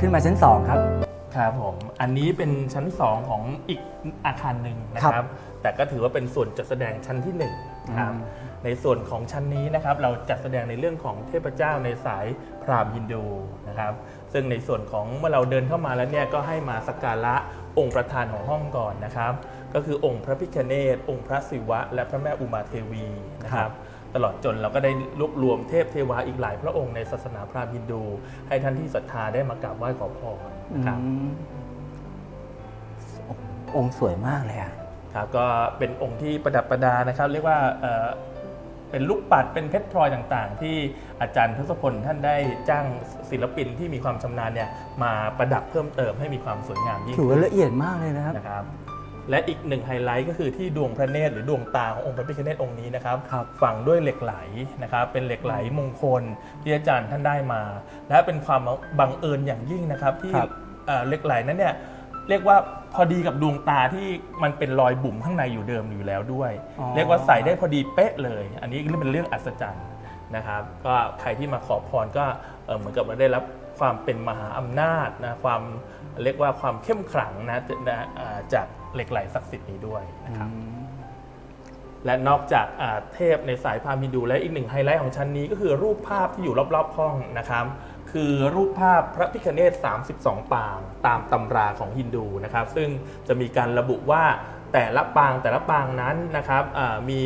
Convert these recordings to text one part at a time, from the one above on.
ขึ้นมาชั้นสองครับ ครับผม อันนี้เป็นชั้น 2 ของอีกอาคารหนึ่งนะคครัรับบแต่ก็ถือว่าเป็นส่วนจัดแสดงชั้นที่1นะครับอืมในส่วนของชั้นนี้นะครับ เราจัดแสดงในเรื่องของเทพเจ้าในสายพราหมณ์ฮินดูนะครับ ซึ่งในส่วนของเมื่อเราเดินเข้ามาแล้วเนี่ยก็ให้มาสักการะองค์ประธานของห้องก่อนนะครับ ก็คือองค์พระพิฆเนศองค์พระศิวะ และพระแม่อุมาเทวีนะครับ ตลอดจนเราก็ได้รวบรวมเทพเทวาอีกหลายพระองค์ในศาสนาพราหมณ์ฮินดู ให้ท่านที่ศรัทธาได้มากราบไหว้ขอพรนะครับอืมองค์สวยมากเลยอะครับก็เป็นองค์ที่ประดับประดานะครับ เรียกว่าเอ่อเป็นลูกปัดเป็นเพชรพลอยต่างๆ ที่อาจารย์ทศพลท่านได้จ้างศิลปินที่มีความชำนาญเนี่ยมาประดับเพิ่มเติมให้มีความสวยงามยิ่งถือว่าขึ้นละเอียดมากเลยนะครับนะครับ และอีกหนึ่งไฮไลท์ก็คือที่ดวงพระเนตรหรือดวงตาขององค์พระพิฆเนศองค์นี้นะครับครับฝังด้วยเหล็กไหลนะครับเป็นเหล็กไหลมงคลที่อาจารย์ท่านได้มา และเป็นความบังเอิญอย่างยิ่งนะครับที่ครับ เอ่อเหล็กไหลนั้นเนี่ยเรียกว่าพอดีกับดวงตาที่มันเป็นรอยบุ๋มข้างในอยู่เดิมอยู่แล้วด้วย อ๋อ เรียกว่าใส่ได้พอดีเป๊ะเลย อันนี้เป็นเรื่องอัศจรรย์นะครับ ก็ใครที่มาขอพรก็เอ่อเหมือนกับว่าได้รับความเป็นมหาอำนาจนะความเรียกว่าความเข้มขลังนะนะอ่าจาก เหล็กไหลศักดิ์สิทธิ์นี้ด้วยนะครับอืมและนอกจากอ่าเทพในสายพราหมณ์ฮินดูและอีกหนึ่งไฮไลท์ของชั้นนี้ก็คือรูปภาพที่อยู่รอบๆห้องนะครับ คือรูปภาพพระพิคเนต32 ปาง ตามตำราของฮินดูนะครับ ซึ่งจะมีการระบุว่า แต่ละปางแต่ละปางนั้นนะครับอ่ามี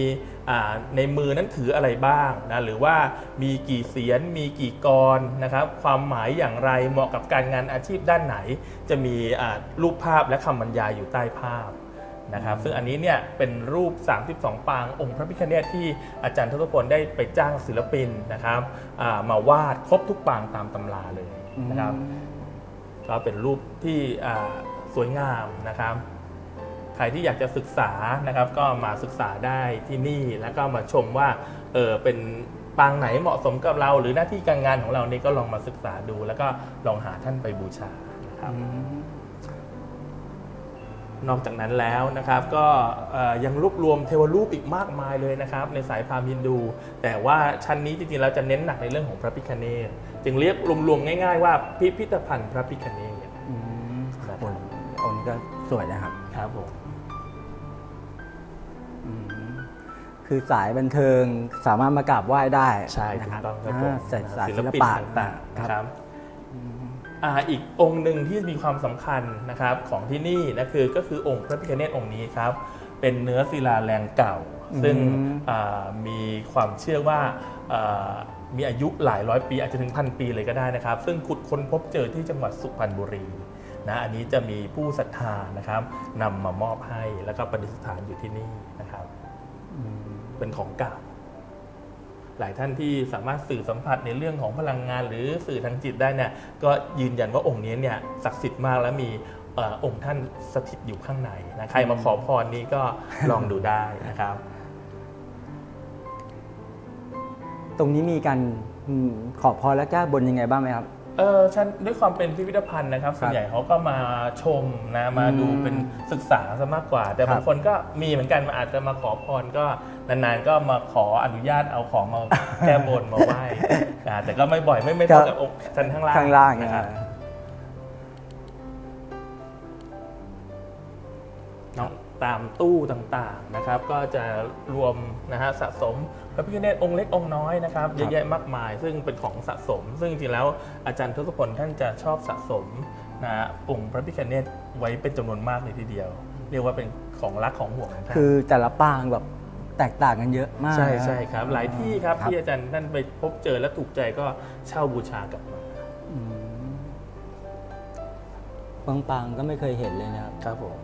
อ่าในมือนั้นถืออะไรบ้างนะหรือว่ามีกี่เสียนมีกี่กรนะครับความหมายอย่างไรเหมาะกับการงานอาชีพด้านไหน จะมีอ่ารูปภาพและคำบรรยายอยู่ใต้ภาพนะครับซึ่งอันนี้เนี่ยเป็นรูป 32 ปางองค์พระพิฆเนศที่อาจารย์ทศพลได้ไปจ้างศิลปินนะครับอ่ามาวาดครบทุกปางตามตำราเลยนะครับก็เป็นรูปที่อ่าสวยงามนะครับ ใครที่อยากจะศึกษานะครับ ก็มาศึกษาได้ที่นี่แล้วก็มาชมว่าเออเป็นปางไหนเหมาะสมกับเรา หรือหน้าที่การงานของเรานี่ก็ลองมาศึกษาดู แล้วก็ลองหาท่านไปบูชานะครับอืมนอกจากนั้นแล้วนะครับ ก็เอ่อยังรวบรวมเทวรูปอีกมากมายเลยนะครับ ในสายพราหมณ์ฮินดู แต่ว่าชั้นนี้จริงๆเราจะเน้นหนักในเรื่องของพระพิคเนตจึงเรียกรวมๆง่าย ๆ ว่าพิพิธภัณฑ์พระพิคเนตอืมนะครับโอ้องค์นี้ก็สวยนะครับครับผม คือสายบันเทิงสามารถมากราบไหว้ได้ใช่นะถูคกรับต้องครับผมอ่าสายสายศิศิลลปินปะต่างๆคนะครัรับบอ่าอีกองค์หนึ่งที่มีความสำคัญนะครับของที่นี่นะคือก็คือองค์พระพิคเนตองค์นี้ครับ เป็นเนื้อศิลาแรงเก่า ซึ่งอ่ามีความเชื่อว่าอ่ามีอายุหลายร้อยปีอาจจะถึงพันปีเลยก็ได้นะครับ ซึ่งขุดค้นพบเจอที่จังหวัดสุพรรณบุรีนะอันนี้จะมีผู้ศรัทธานะครับนำมามอบให้แล้วก็ประดิษฐานอยู่ที่นี่นะครับอืม เป็นของเก่า หลายท่านที่สามารถสื่อสัมผัสในเรื่องของพลังงาน หรือสื่อทางจิตได้เนี่ยก็ยืนยันว่าองค์นี้เนี่ยศักดิ์สิทธิ์มากและมีออองค์ท่านสถิตอยู่ข้างในนะใครมาขอพรนี้ก็ลองดูได้นะครับ ตรงนี้มีการขอพรและแก้บนยังไงบ้างไหมครับ เออฉันด้วยความเป็นพิพิธภัณฑ์นะครับ ส่วนใหญ่เขาก็มาชมนะมาดูอืมเป็นศึกษาซะมากกว่า แต่ครับบางคนก็มีเหมือนกันมาอาจจะมาขอพรก็นานๆก็มาขออนุญาตเอาของมาแก้บนมาไหว้อ่าแต่ก็ไม่บ่อยไม่ไม่เท่ากับองค์ชั้นข้างล่างข้างล่างเนี่ยนะครับ ตามตู้ต่างๆนะครับ ก็จะรวมนะฮะสะสมพระพิฆเนศองค์เล็กองค์น้อยนะครับเยอะแยะมากมาย ซึ่งเป็นของสะสม ซึ่งจริงๆแล้วอาจารย์ทศพลท่านจะชอบสะสมนะฮะองค์พระพิฆเนศไว้เป็นจำนวนมากเลยทีเดียว เรียกว่าเป็นของรักของห่วงของท่านคือแต่ละปางแบบแตกต่างกันเยอะมาก ใช่นะใช่ครับ หลายที่ครับครับที่อาจารย์ท่านไปพบเจอและถูกใจก็เช่าบูชากลับมาอืมบางปางก็ไม่เคยเห็นเลยนะครับ ครับผม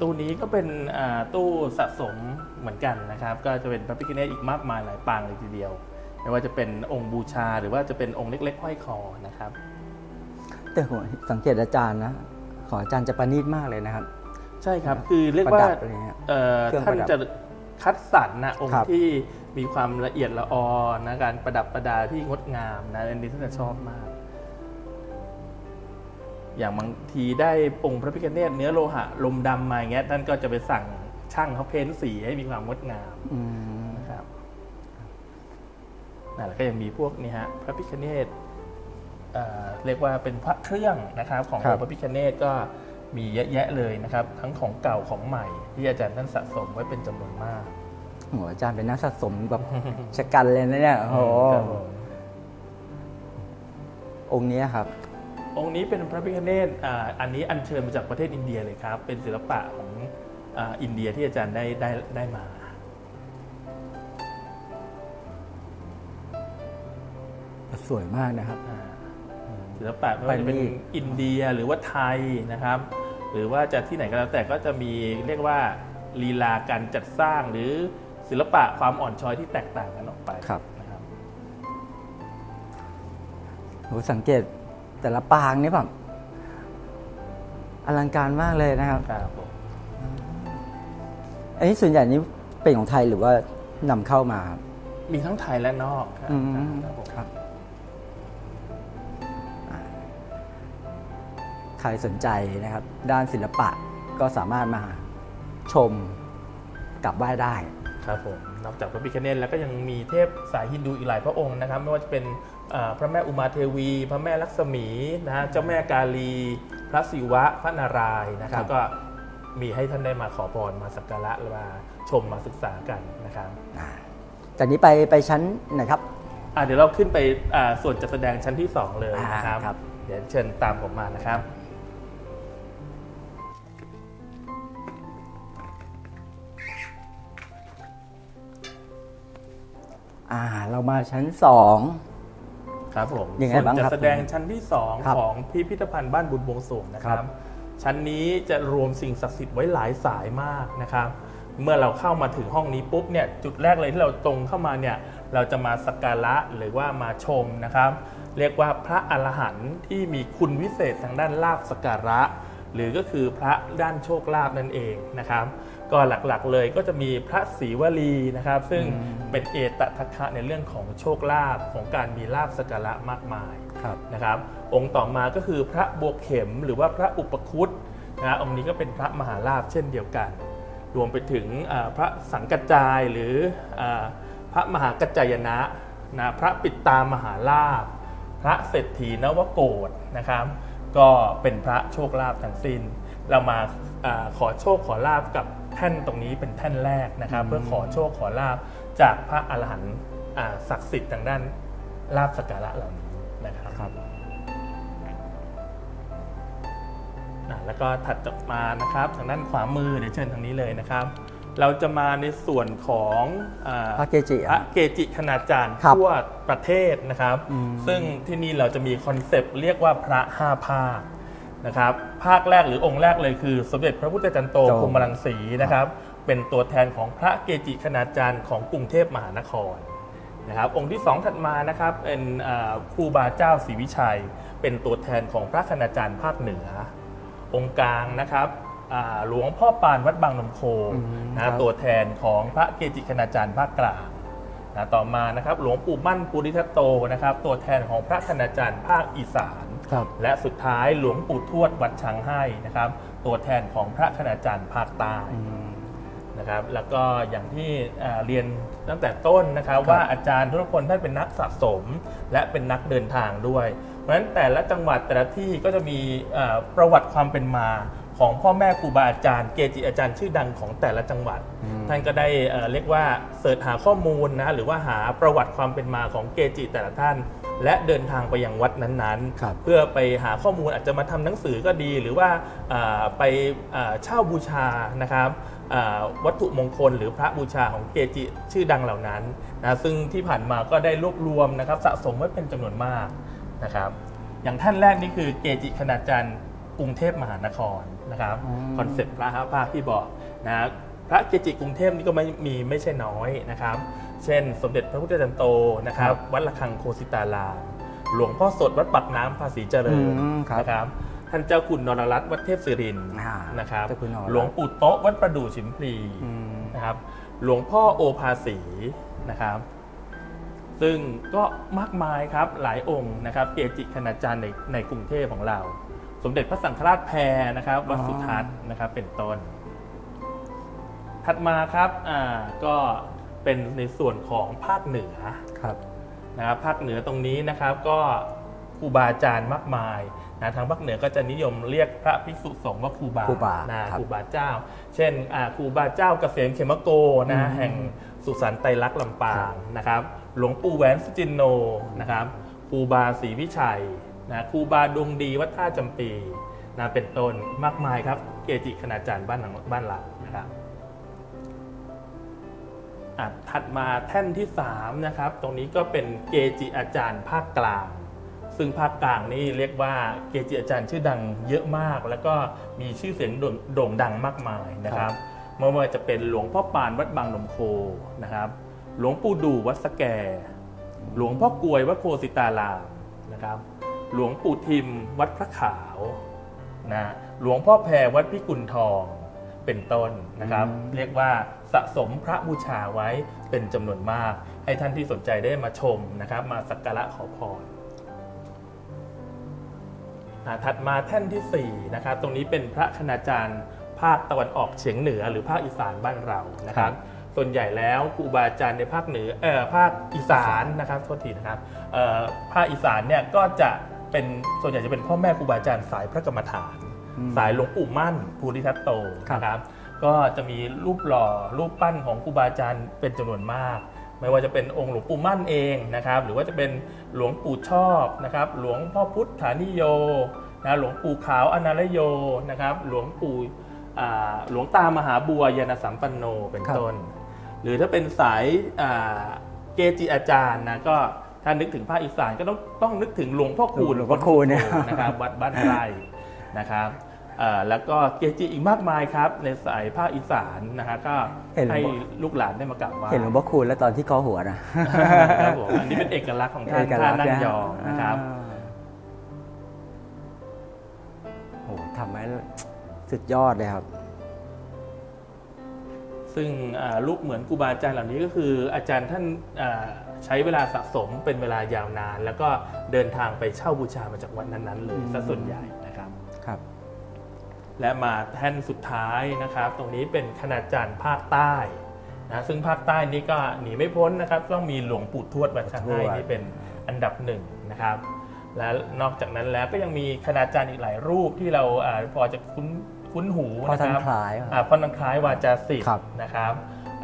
ตู้นี้ก็เป็นอ่าตู้สะสมเหมือนกันนะครับ ก็จะเป็นพระพิฆเนศอีกมากมายหลายปางเลยทีเดียว ไม่ว่าจะเป็นองค์บูชาหรือว่าจะเป็นองค์เล็กๆห้อยคอนะครับ แต่ผมสังเกตอาจารย์นะ ของอาจารย์จะประณีตมากเลยนะครับ ใช่ครับคือเรียกประว่าดับอะไรเงี้ยเอ่อเครื่องท่านประดับจะคัดสรรนะองครัค์บที่มีความละเอียดละออนะการประดับประดาที่งดงามนะอันนี้ท่านจะชอบมาก อย่างบางทีได้องค์พระพิฆเนศเนื้อโลหะลมดำมาอย่างเงี้ยท่านก็จะไปสั่งช่างเขาเพ้นสีให้มีความงดงามอืมนะครับนะแล้วก็ยังมีพวกนี่ฮะพระพิคเนตเอ่อเรียกว่าเป็นพระเครื่องนะครับ ของครับพระพิคเนตก็มีเยอะแยะเลยนะครับ ทั้งของเก่าของใหม่ ที่อาจารย์ท่านสะสมไว้เป็นจำนวนมากโอ้โหอาจารย์เป็นนักสะสมแบบชะกันเลยนะเนี่ยโอ้โหครับผมองค์นี้ครับ องค์นี้เป็นพระพิคเนตอ่าอันนี้อัญเชิญมาจากประเทศอินเดียเลยครับ เป็นศิลปะของอาอินเดียที่อาจารย์ได้ได้ได้มาสวยมากนะครับอ่าศิลปะไม่ว่าจะเป็นไปนี่อินเดียหรือว่าไทยนะครับ หรือว่าจะที่ไหนก็แล้วแต่ก็จะมีเรียกว่าลีลาการจัดสร้างหรือศิลปะความอ่อนช้อยที่แตกต่างกันออกไปครับนะครับโหสังเกต แต่ละปางนี่แบบอลังการมากเลยนะครับ ครับผมอันนี้ส่วนใหญ่นี้เป็นของไทยหรือว่านำเข้ามาครับ มีทั้งไทยและนอกครับอืม ครับผมครับอ่าใครสนใจนะครับ ด้านศิลปะก็สามารถมาชมกลับไหว้ได้ ครับผมนอกจากพระพิคเนตแล้วก็ยังมีเทพสายฮินดูอีกหลายพระองค์นะครับ ไม่ว่าจะเป็นอ่า พระแม่อุมาเทวี พระแม่ลักษมีนะฮะเจ้าแม่กาลี พระศิวะพระนารายณ์นะครับครับก็มีให้ท่านได้มาขอพรมาสักการะหรือมาชมมาศึกษากันนะครับอ่าจากนี้ไปไปชั้นไหนครับอะเดี๋ยวเราขึ้นไปอ่าส่วนจัดแสดงชั้นที่ 2 เลยนะครับอ่าครับเดี๋ยวเชิญตามผมมานะครับอ่าเรามาชั้นสอง ครับผมยังไงส่วนบ้างจัดครับแสดงชั้นที่2ครับของพิพิธภัณฑ์บ้านบุญบวงสรวงนะครัครับบชั้นนี้จะรวมสิ่งศักดิ์สิทธิ์ไว้หลายสายมากนะครับ เมื่อเราเข้ามาถึงห้องนี้ปุ๊บเนี่ยจุดแรกเลยที่เราตรงเข้ามาเนี่ยเราจะมาสักการะหรือว่ามาชมนะครับ เรียกว่าพระอรหันต์ที่มีคุณวิเศษทางด้านลาบสักการะ หรือก็คือพระด้านโชคลาภนั่นเองนะครับ ก็หลักๆเลยก็จะมีพระศรีวลีนะครับ ซึ่งเป็นเอตทัคคะในเรื่องของโชคลาภของการมีลาบสักการะมากมายครับนะครับ องค์ต่อมาก็คือพระบวกเข็มหรือว่าพระอุปคุตนะฮะองค์นี้ก็เป็นพระมหาลาภเช่นเดียวกัน รวมไปถึงอ่าพระสังกัจจายหรืออาพระมหากัจจายนะนะพระปิดตามหาลาภพระเศรษฐีนวโกฏนะครับ ก็เป็นพระโชคลาภทั้งสิ้น เรามาอาขอโชคขอลาภกับ แท่นตรงนี้เป็นแท่นแรกนะครับ เพื่อขอโชคขอลาภจากพระอรหันต์อ่าศักดิ์สิทธิ์ทางด้านลาภสักการะเหล่านี้นะครับครับอะแล้วก็ถัดจากมานะครับทางด้านขวามือเดี๋ยวเชิญทางนี้เลยนะครับ เราจะมาในส่วนของอ่าพระเกจิพระเกจิคณาจารย์ครับทั่วประเทศนะครับอืมซึ่งที่นี่เราจะมีคอนเซปต์เรียกว่าพระห้าภาค นะครับภาคแรกหรือองค์แรกเลยคือสมเด็จพระพุทธจันโตโตพรหมรังสีนะครับเป็นตัวแทนของพระเกจิคณาจารย์ของกรุงเทพมหานครนะครับองค์ที่ 2 ถัดมานะครับเป็นอ่าครูบาเจ้าศรีวิชัย เป็นตัวแทนของพระคณาจารย์ภาคเหนือ องค์กลางนะครับอ่าหลวงพ่อปานวัดบางนมโคอืมนะครับตัวแทนของพระเกจิคณาจารย์ภาคกลางนะต่อมานะครับหลวงปู่มั่นปุริทัตโตนะครับตัวแทนของพระคณาจารย์ภาคอีสาน ครับและสุดท้ายหลวงปู่ทวดวัดช้างให้นะครับ ตัวแทนของพระคณาจารย์ภาคใต้อืมนะครับ แล้วก็อย่างที่อ่าเรียนตั้งแต่ต้นนะครับ ว่าอาจารย์ทุกคนท่านเป็นนักสะสม และเป็นนักเดินทางด้วย เพราะฉะนั้นแต่ละจังหวัดแต่ละที่ก็จะมีอ่าประวัติความเป็นมาของพ่อแม่ครูบาอาจารย์เกจิอาจารย์ชื่อดังของแต่ละจังหวัดอืมท่านก็ได้เอ่อเรียกว่าเสิร์ชหาข้อมูลนะหรือว่าหาประวัติความเป็นมาของเกจิแต่ละท่าน และเดินทางไปยังวัดนั้นครับๆเพื่อไปหาข้อมูลอาจจะมาทำหนังสือก็ดี หรือว่าอ่าไปอ่าเช่าบูชานะครับอ่าวัตถุมงคลหรือพระบูชาของเกจิชื่อดังเหล่านั้นนะซึ่งที่ผ่านมาก็ได้รวบรวมนะครับสะสมไว้เป็นจำนวนมากนะครับอย่างท่านแรกนี่คือเกจิคณาจารย์กรุงเทพมหานครนะครับอืมคอนเซ็ปต์พระห้าภาคที่บอกนะพระเกจิกรุงเทพนี่ก็ไม่มีไม่ใช่น้อยนะครับ เช่น สมเด็จพระพุทธจารย์โตนะครับ วัดระฆังโคสิตารามหลวงพ่อสดวัดปักน้ำภาษีเจริญอืมครับนะครับท่านเจ้าคุณนรรัตน์วัดเทพศิรินทร์อ่านะครับเจ้าคุณนรรัตน์หลวงปู่โต๊ะวัดประดู่ฉิมพลีอืมนะครับหลวงพ่อโอภาสีนะครับซึ่งก็มากมายครับหลายองค์นะครับเกจิคณาจารย์ในในกรุงเทพของเรา สมเด็จพระสังฆราชแพรนะครับวัดสุทัศน์นะครับเป็นต้น ถัดมาครับอ่าก็ เป็นในส่วนของภาคเหนือครับนะครับภาคเหนือตรงนี้นะครับก็ครูบาอาจารย์มากมายนะทางภาคเหนือก็จะนิยมเรียกพระภิกษุสงฆ์ว่าครูบาครูบานะครับครูบาเจ้า เช่นอ่าครูบาเจ้าเกษมเขมโกนะฮะแห่งสุสานไตรลักษณ์ลำปางนะครับ หลวงปู่แหวนสุจินโนนะครับครูบาศรีวิชัยนะครูบาดวงดีวัดท่าจำปีนะเป็นต้นมากมายครับ เกจิคณาจารย์บ้านหลังบ้านเรานะครับอะ ถัดมาแท่นที่3นะครับตรงนี้ก็เป็นเกจิอาจารย์ภาคกลาง ซึ่งภาคกลางนี่เรียกว่าเกจิอาจารย์ชื่อดังเยอะมาก แล้วก็มีชื่อเสียงโด่งดังมากมายนะครับไม่ว่าจะเป็นหลวงพ่อปานวัดบางนมโคนะครับหลวงปู่ดูวัดสแก หลวงพ่อกลวยวัดโคสิตารามนะครับหลวงปู่ทิมวัดพระขาวนะหลวงพ่อแพรวัดพิกุลทอง เป็นต้นนะครับ เรียกว่าสะสมพระบูชาไว้เป็นจำนวนมาก ให้ท่านที่สนใจได้มาชมนะครับ มาสักการะขอพรอ่าถัดมาแท่นทีสี่ 4 นะครับ ตรงนี้เป็นพระคณาจารย์ภาคตะวันออกเฉียงเหนือ หรือภาคอีสานบ้านเรานะครับ ส่วนใหญ่แล้วครูบาอาจารย์ในภาคเหนือเอ่อภาคอีสานนะครับโทษทีนะครับเอ่อภาคอีสานเนี่ยก็จะเป็นส่วนใหญ่จะเป็นพ่อแม่ครูบาอาจารย์สายพระกรรมฐานอืม สายหลวงปู่มั่นภูริทัตโตครับนะครับก็จะมีรูปหล่อรูปปั้นของครูบาอาจารย์เป็นจำนวนมาก ไม่ว่าจะเป็นองค์หลวงปู่มั่นเองนะครับ หรือว่าจะเป็นหลวงปู่ชอบนะครับ หลวงพ่อพุทธานิโยนะหลวงปู่ขาวอนาลโยนะครับ หลวงปู่อ่าหลวงตามหาบัวยานสัมปันโนเป็นครับต้น หรือถ้าเป็นสายอ่าเกจิอาจารย์นะก็ถ้านึกถึงภาคอีสานก็ต้องต้องนึกถึงหลวงพ่อคูณหลวงพ่อคูณเนี่ยนะครับวัดบ้านไร่นะครับเอ่อ แล้วก็เกจิอีกมากมายครับ ในสายภาคอีสานนะฮะก็เห็นหลวงให้พ่อลูกหลานได้มากราบไหว้เห็นหลวงพ่อคูณแล้วตอนที่เคอหัวนะครับผมอันนี้เป็นเอกลักษณ์ของท่านเอกท่าลักษณ์นั่งนะยองนะครับอ่าโอ้โหทำให้สุดยอดเลยครับ ซึ่งอ่ารูปเหมือนครูบาอาจารย์เหล่านี้ก็คือ อาจารย์ท่านอ่าใช้เวลาสะสมเป็นเวลายาวนาน แล้วก็เดินทางไปเช่าบูชามาจากวัดนั้นๆเลยอืมซะส่วนใหญ่นะครับครับ และมาแท่นสุดท้ายนะครับ ตรงนี้เป็นคณาจารย์ภาคใต้นะซึ่งภาคใต้นี้ก็หนีไม่พ้นนะครับ ต้องมีหลวงปู่ทวดวัดช้างให้ทวดนี่เป็นอันดับหนึ่งนะครับ และนอกจากนั้นแล้วก็ยังมีคณาจารย์อีกหลายรูปที่เราอาพอจะคุ้นคุ้นหูพ่อนะท่านครับคล้ายอ่าพ่อนังคล้ายวาจาศิษครัย์บนะครับ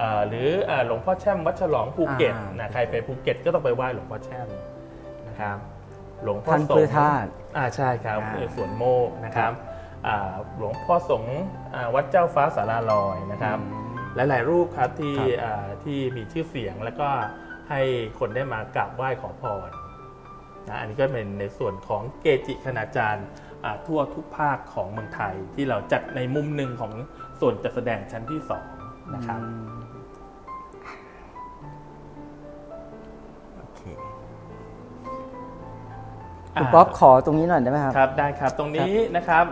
อ่าหรืออ่าหลวงพ่อแช่มวัดฉลองภูเก็ตอ่านนะใครไปภูเก็ตก็ต้องไปไหว้หลวงพ่อแช่มนะครับ หลวงพ่อท่านสเพื่งอฆ์ธาตุอ่าใช่ครับอ่าเอ่อสวนโมกนะครับอ่า หลวงพ่อสงฆ์อ่าวัดเจ้าฟ้าสาราลอยนะครับ หลาย ๆ รูปครับที่ครับอ่าที่มีชื่อเสียงแล้วก็ให้คนได้มากราบไหว้ขอพรนะอันนี้ก็เป็นในส่วนของเกจิคณาจารย์อ่าทั่วทุกภาคของเมืองไทยที่เราจัดในมุมหนึ่งของส่วนจัดแสดงชั้นที่สองนะครับอืมโอเคคุณป๊อปขอตรงนี้หน่อยได้ไหมครับครับได้ครับตรงนี้นะครับ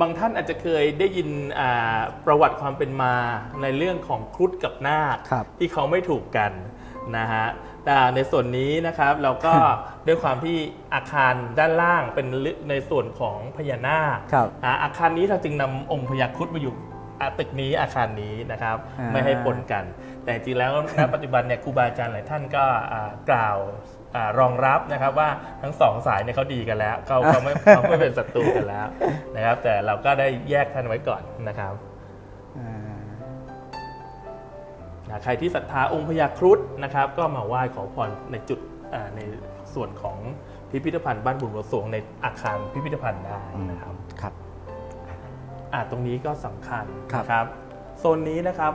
บางท่านอาจจะเคยได้ยินอ่าประวัติความเป็นมาในเรื่องของครุฑกับนาคครับที่เขาไม่ถูกกันนะฮะแต่ในส่วนนี้นะครับเราก็ด้วยความที่อาคารด้านล่างเป็นในส่วนของพญานาคครับอ่าอาคารนี้เราจึงนำองค์พญาครุฑมาอยู่อ่าตึกนี้อาคารนี้นะครับอ่าไม่ให้ปนกัน แต่จริงๆแล้วณปัจจุบันเนี่ยครูบาอาจารย์หลายท่านก็อ่ากล่าวอา รองรับนะครับว่าทั้งสองสายเนี่ยเขาดีกันแล้วเขาเขาไม่เขาไม่เป็นศัตรูกันแล้วนะครับ แต่เราก็ได้แยกท่านไว้ก่อนนะครับอ่านะใครที่ศรัทธาองค์พญาครุฑนะครับ ก็มาไหว้ขอพรในจุดอ่าในส่วนของพิพิธภัณฑ์บ้านบุญหลวงสวงในอาคารพิพิธภัณฑ์ได้นะครับครับอ่าตรงนี้ก็สำคัญครับนะครับ โซนนี้นะครับ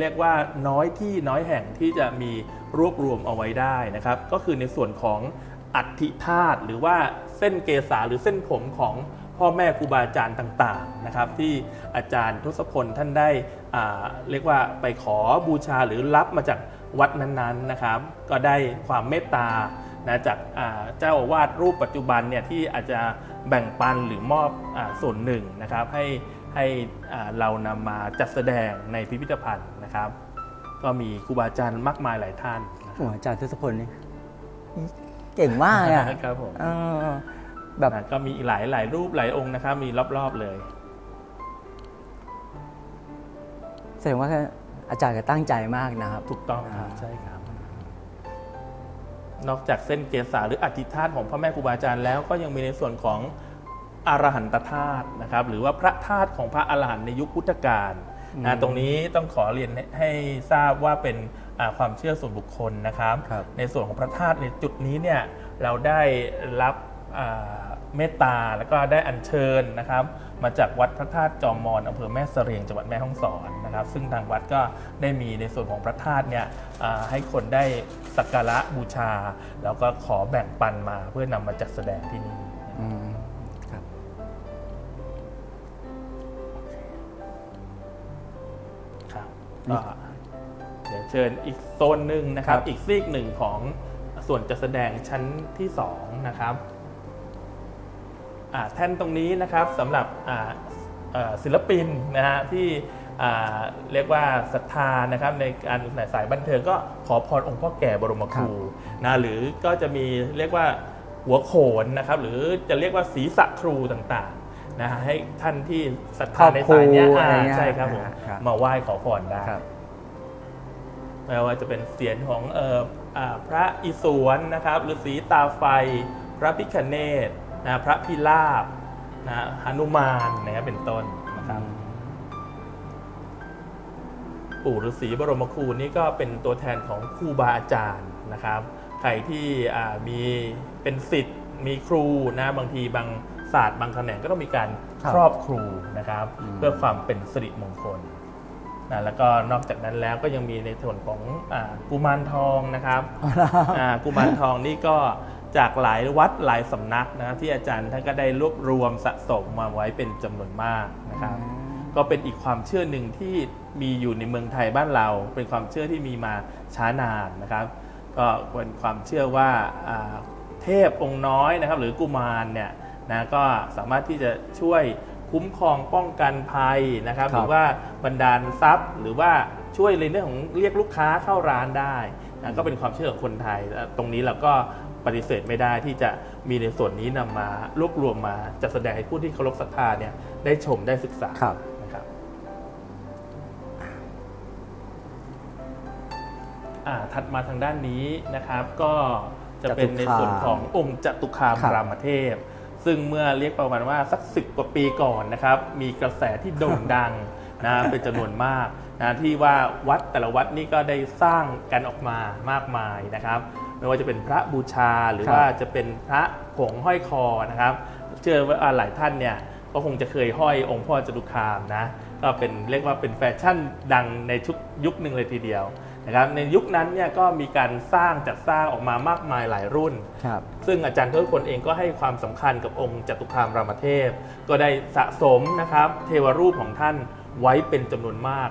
เรียกว่าน้อยที่น้อยแห่งที่จะมีรวบรวมเอาไว้ได้นะครับ ก็คือในส่วนของอัฐิธาตุหรือว่าเส้นเกษาหรือเส้นผมของพ่อแม่ครูบาอาจารย์ต่างๆนะครับ ที่อาจารย์ทศพลท่านได้เรียกว่าไปขอบูชาหรือรับมาจากวัดนั้นๆนะครับ ก็ได้ความเมตตานะจากเจ้าอาวาสรูปปัจจุบันเนี่ยที่อาจจะแบ่งปันหรือมอบอส่วนหนึ่งนะครับ ให้ ให้อ่าเรานำมาจัดแสดงในพิพิธภัณฑ์นะครับ ก็มีครูบาอาจารย์มากมายหลายท่านนะคโอ้อาจารย์ทศพลนี่เก่งมากอะรับครับผมเออแบบนะก็มีหลายหลายรูปหลายองค์นะครับ มีรอบๆเลยแสดงว่าอาจารย์ก็ตั้งใจมากนะครับ ถูกต้องครับใช่ครับ นอกจากเส้นเกศาหรืออธิธาตุของพระแม่ครูบาอาจารย์แล้วก็ยังมีในส่วนของ อรหันตธาตุนะครับหรือว่าพระธาตุของพระอรหันต์ในยุคพุทธกาลนะตรงนี้ต้องขอเรียนให้ทราบว่าเป็นอ่าความเชื่อส่วนบุคคลนะครับครับในส่วนของพระธาตุในจุดนี้เนี่ยเราได้รับอ่าเมตตาแล้วก็ได้อัญเชิญนะครับ มาจากวัดพระธาตุจอมมอนอำเภอแม่เสรียงจังหวัดแม่ฮ่องสอนนะครับ ซึ่งทางวัดก็ได้มีในส่วนของพระธาตุเนี่ยอ่าให้คนได้สักการะบูชา แล้วก็ขอแบ่งปันมาเพื่อนำมาจัดแสดงที่นี่ ก็เดี๋ยวเชิญอีกโซนหนึ่งนะครับครับ อีกซีกหนึ่งของส่วนจัดแสดงชั้นที่สองนะครับอ่าแท่นตรงนี้นะครับสำหรับอ่าเอ่อศิลปินนะฮะที่อ่าเรียกว่าศรัทธานะครับในการในสายบันเทิงก็ขอพรองค์พ่อแก่บรมครูนะหรือก็จะมีเรียกว่าหัวโขนนะครับหรือจะเรียกว่าศีรษะครูต่างๆ นะฮะให้ท่านที่ศรัทธาในสายเนี้ยครอบครูอะไรอ่าเงี้ยใช่ครับผมครับ มาไหว้ขอพรได้ ครับ ไม่ว่าจะเป็นเสียงของเอ่ออ่าพระอิศวรนะครับฤาษีตาไฟ พระพิคเนตนะพระพิราบนะหนุมานนะครับเป็นต้นนะครับปู่ฤาษีบรมครูนี่ก็เป็นตัวแทนของครูบาอาจารย์นะครับ ใครที่อ่ามีเป็นสิทธิ์มีครูนะบางทีบาง ศาสตร์บางแขนงก็ต้องมีการครับครอบครูนะครับอืมเพื่อความเป็นสิริมงคลนะแล้วก็นอกจากนั้นแล้วก็ยังมีในส่วนของอากุมารทองนะครับอ่ากุมารทองนี่ก็จากหลายวัดหลายสำนักนะครับที่อาจารย์ท่านก็ได้รวบรวมสะสมมาไว้เป็นจำนวนมากนะครับ ก็เป็นอีกความเชื่อหนึ่งที่มีอยู่ในเมืองไทยบ้านเรา เป็นความเชื่อที่มีมาช้านานนะครับ ก็เป็นความเชื่อว่าอ่าเทพองค์น้อยนะครับ หรือกุมารเนี่ย นะก็สามารถที่จะช่วยคุ้มครองป้องกันภัยนะครับครับหรือว่าบรรดาลทรัพย์ หรือว่าช่วยในเรื่องของเรียกลูกค้าเข้าร้านได้นะก็เป็นความเชื่อของคนไทยและตรงนี้เราก็ปฏิเสธไม่ได้ที่จะมีในส่วนนี้นำมารวบรวมมาจัดแสดงให้ผู้ที่เคารพศรัทธาเนี่ยได้ชมได้ศึกษาครับนะครับอ่าถัดมาทางด้านนี้นะครับก็จะเป็นในส่วนขององค์จตุคามครับรามเทพ ซึ่งเมื่อเรียกประมาณว่าสักสิบกว่าปีก่อนนะครับมีกระแสที่โด่งดังนะเป็นจำนวนมากนะที่ว่าวัดแต่ละวัดนี่ก็ได้สร้างกันออกมามากมายนะครับ ไม่ว่าจะเป็นพระบูชาหรือครับว่าจะเป็นพระผงห้อยคอนะครับ เชื่อว่าหลายท่านเนี่ยก็คงจะเคยห้อยองค์พ่อจตุคามนะก็เป็นเรียกว่าเป็นแฟชั่นดังในชุกยุคหนึ่งเลยทีเดียว นะครับในยุคนั้นเนี่ยก็มีการสร้างจัดสร้างออกมามากมายหลายรุ่น ครับ ซึ่งอาจารย์ทุกคนเองก็ให้ความสำคัญกับองค์จตุคามรามเทพ ก็ได้สะสมนะครับเทวรูปของท่านไว้เป็นจำนวนมาก